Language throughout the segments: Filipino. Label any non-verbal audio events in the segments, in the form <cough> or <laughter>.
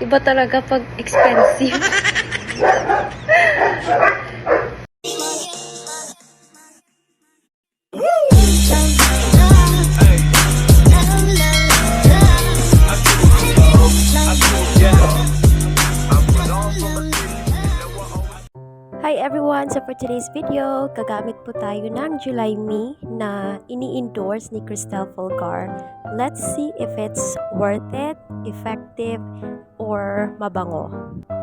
Iba talaga pag expensive. <laughs> Hi everyone! So for today's video, gagamit po tayo ng July Me na ini-endorse ni Cristel Folgar. Let's see if it's worth it, effective, or mabango.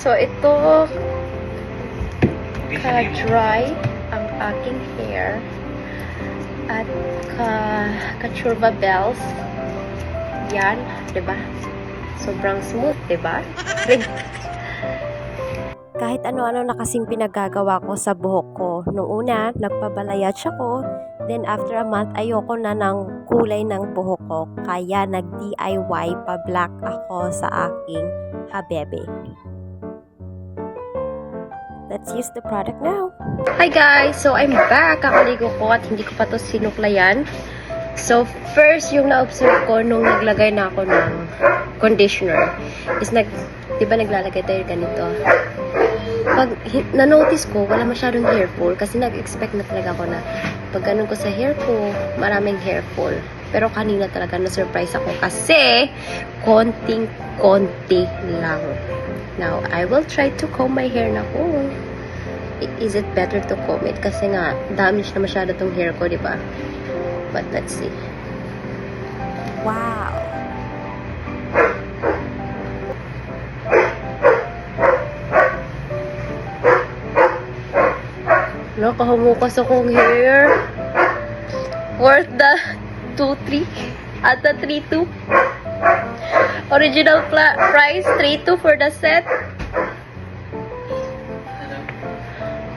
So ito, ka-dry ang aking hair at ka ka-churva bells. Yan, ba? Sobrang smooth, ba? Kahit ano-ano na kasing pinagagawa ko sa buhok ko. Nung una, nagpabalayage ako. Then after a month, ayoko na ng kulay ng buhok ko. Kaya nag-DIY pa black ako sa aking habebe. Let's use the product now. Hi guys! So I'm back. Kakaligo ko at hindi ko pa to sinuklayan. So first, yung na-observe ko nung naglagay na ako ng conditioner is nag, di ba naglalagay tayo ganito? Pag na-notice ko, wala masyadong hair fall kasi nag-expect na talaga ako na pag ganun ko sa hair ko, maraming hair fall. Pero kanina talaga na-surprise ako kasi konting-konti lang. Now, I will try to comb my hair na ko. Is it better to comb it? Kasi nga, damage na masyado tong hair ko, di ba? But let's see. Wow! Nakahumukas akong hair. Worth the 2-3. At the 3-2. Original price, 3-2 for the set.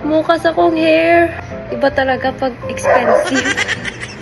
Mukas akong hair. Iba talaga pag expensive. <laughs>